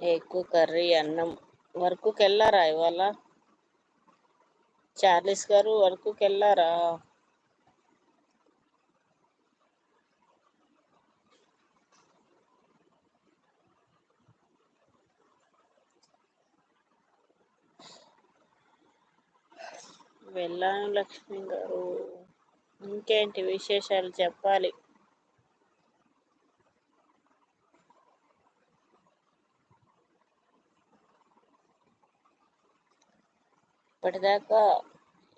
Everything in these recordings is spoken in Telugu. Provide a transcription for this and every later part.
ఎక్కువ కర్రీ అన్నం వర్క్కి వెళ్ళారా ఇవాళ? చార్లీస్ గారు వర్క్కి వెళ్ళారా వెళ్ళాను లక్ష్మి గారు ఇంకేంటి విశేషాలు చెప్పాలి? ఇప్పటిదాకా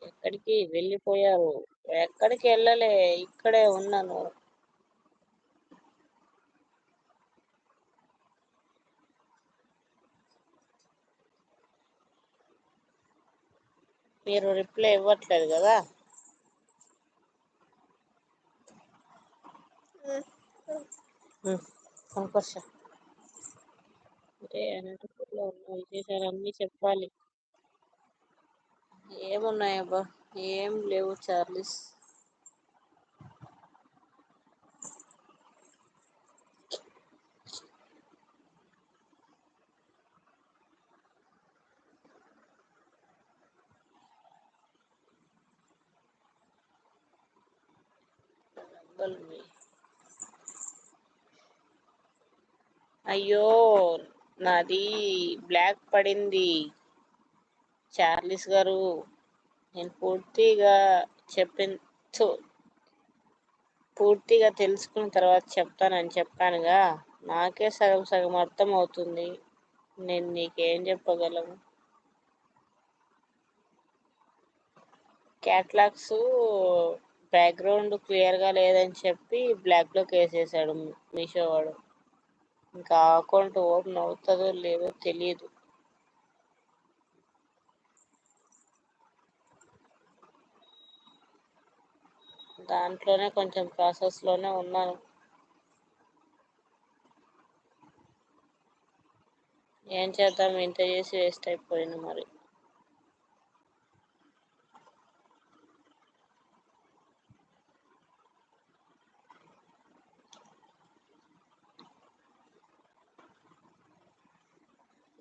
ఎక్కడికి వెళ్ళిపోయారు ఎక్కడికి వెళ్ళలే? ఇక్కడే ఉన్నాను. మీరు రిప్లై ఇవ్వట్లేదు కదా? సంకోర్ష అంటే అనంతపూర్లో ఉన్న విశేషాలన్నీ చెప్పాలి. ఏమున్నాయబ్బా? ఏం లేవు చార్లీస్. అయ్యో నాది బ్లాక్ పడింది. చార్లిస్ గారు నేను పూర్తిగా చెప్పిన పూర్తిగా తెలుసుకున్న తర్వాత చెప్తానని చెప్పానుగా. నాకే సగం సగం అర్థం అవుతుంది నేను నీకేం చెప్పగలను? క్యాట్లాగ్స్ బ్యాక్గ్రౌండ్ క్లియర్గా లేదని చెప్పి బ్లాక్లోకి వేసేసాడు మీషో వాడు ఇంకా అకౌంట్ ఓపెన్ అవుతుందో లేదో తెలియదు దాంట్లోనే కొంచెం ప్రాసెస్లోనే ఉన్నాను. ఏం చేద్దాం? ఇంత చేసి వేస్ట్ అయిపోయింది మరి.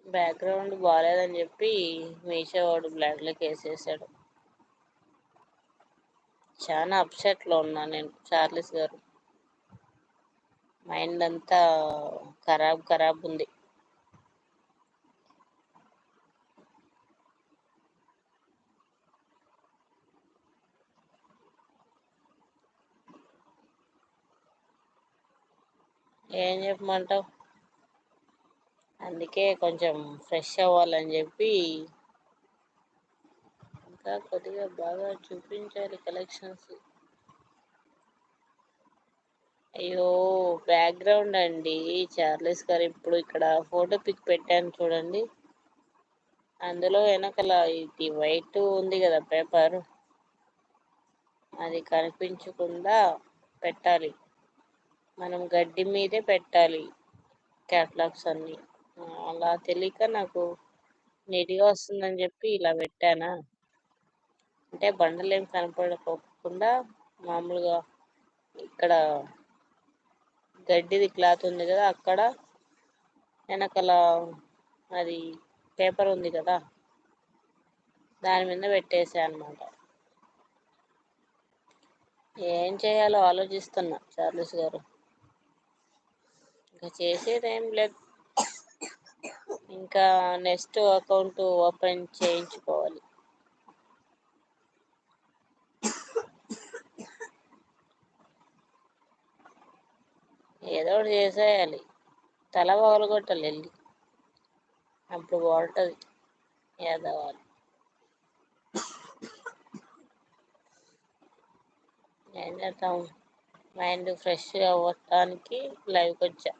బ్యాక్గ్రౌండ్ బాగాలేదని చెప్పి మీషో వాడు బ్లాక్లోకి వేసేసాడు చాలా అప్సెట్లో ఉన్నా నేను చార్లిస్ గారు. మైండ్ అంతా ఖరాబ్ ఖరాబ్ ఉంది. ఏం చెప్పమంటావు? అందుకే కొంచెం ఫ్రెష్ అవ్వాలని చెప్పి ఇంకా కొద్దిగా బాగా చూపించాలి కలెక్షన్స్. అయ్యో బ్యాక్గ్రౌండ్ అండి. చార్లెస్ గారు ఇప్పుడు ఇక్కడ ఫోటో పిక్ పెట్టాను చూడండి. అందులో వెనకల ఇది వైట్ ఉంది కదా పేపర్. అది కనిపించకుండా పెట్టాలి. మనం గడ్డి మీదే పెట్టాలి క్యాట్లాగ్స్ అన్నీ. అలా తెలియక నాకు నీట్గా వస్తుందని చెప్పి ఇలా పెట్టానా? అంటే బండలు ఏం కనపడకుండా మామూలుగా ఇక్కడ గడ్డిది క్లాత్ ఉంది కదా అక్కడ వెనకాల అది పేపర్ ఉంది కదా దాని మీద పెట్టేసా అనమాట ఏం చేయాలో ఆలోచిస్తున్నా చార్లెస్ గారు. ఇంకా చేసేది ఏం లేదు. ఇంకా నెక్స్ట్ అకౌంట్ ఓపెన్ చేయించుకోవాలి. ఏదో ఒకటి చేసేయాలి. తల పగలగొట్టాలి వెళ్ళి. అప్పుడు బాగుంటుంది. ఏదవాలి ఏం చేద్దాం? మైండ్ ఫ్రెష్ అవ్వటానికి లైవ్కి వచ్చా.